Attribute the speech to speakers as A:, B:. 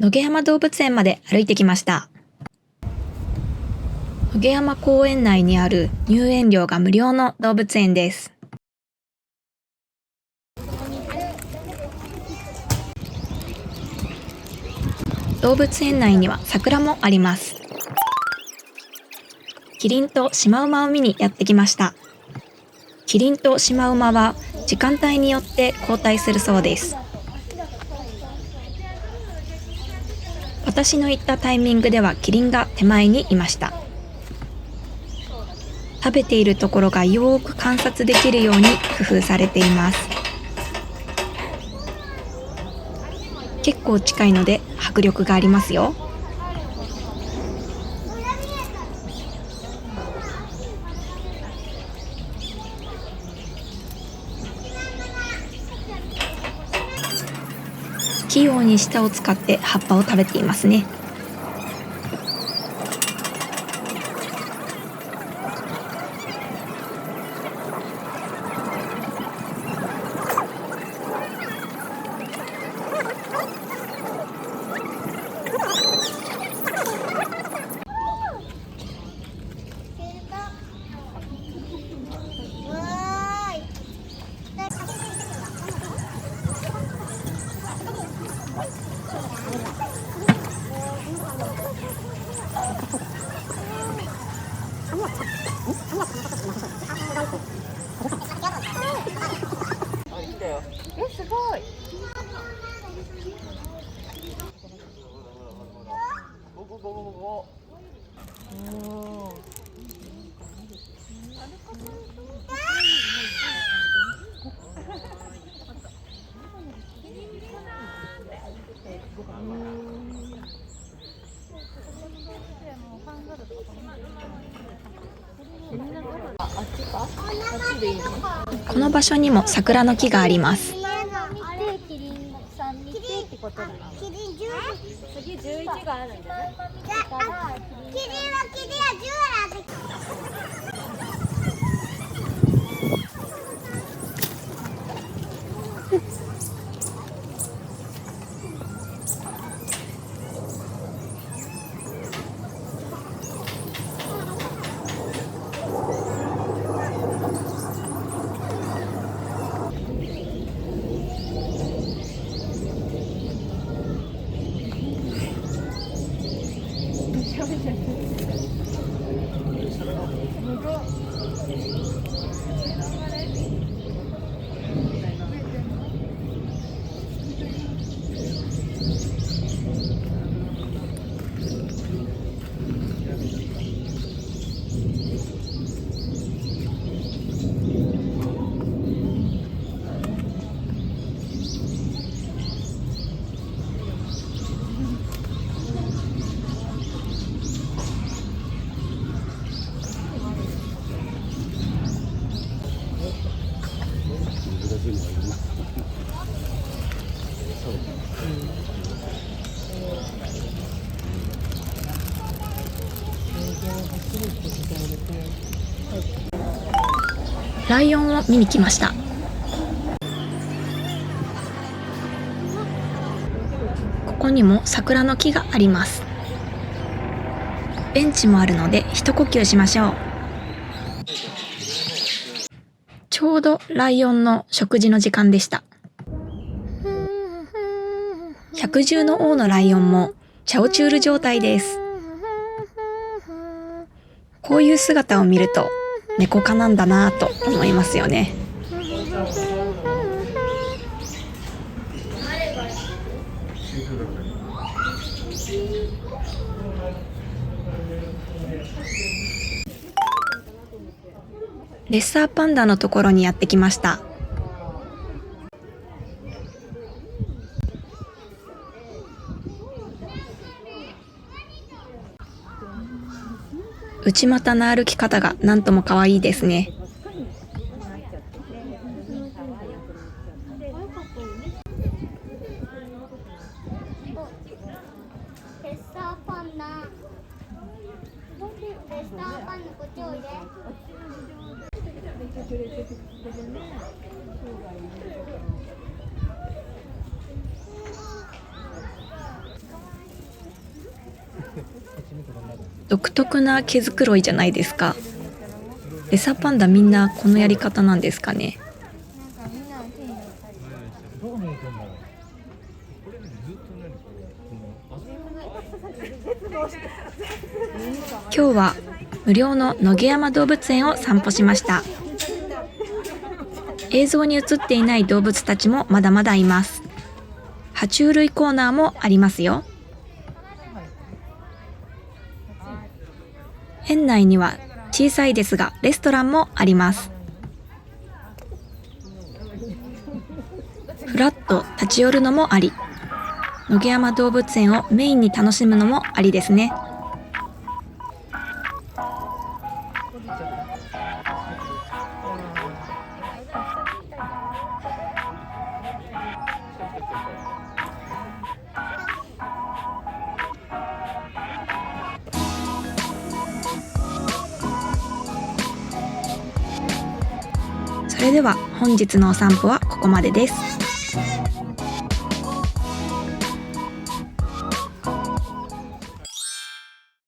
A: 野毛山動物園まで歩いてきました。野毛山公園内にある入園料が無料の動物園です。動物園内には桜もあります。キリンとシマウマを見にやってきました。キリンとシマウマは時間帯によって交代するそうです。私の行ったタイミングではキリンが手前にいました。食べているところがよーく観察できるように工夫されています。結構近いので迫力がありますよ。器用に舌を使って葉っぱを食べていますね。この場所にも桜の木があります。
B: 見てキリンさん見てってことだ。なキリン10次11があるんじゃないキリ
A: ライオンを見に来ました。ここにも桜の木があります。ベンチもあるので一呼吸しましょう。ちょうどライオンの食事の時間でした。百獣の王のライオンもチャオチュール状態です。こういう姿を見ると猫科なんだなと思いますよね。レッサーパンダのところにやってきました。内股の歩き方がなんとも可愛いですね。
B: レッサーパンダレッサーパンダこっちおいで
A: 独特な毛づくろいじゃないですか。レッサーパンダみんなこのやり方なんですかね。
B: なんかみんなの手に乗ったり
C: どう思うと思うこれねずっと何これこのあ
A: 今日は無料の野毛山動物園を散歩しました。映像に映っていない動物たちもまだまだいます。爬虫類コーナーもありますよ。園内には小さいですがレストランもあります。ふらっと立ち寄るのもあり野毛山動物園をメインに楽しむのもありですね。れでは本日のお散歩はここまでです。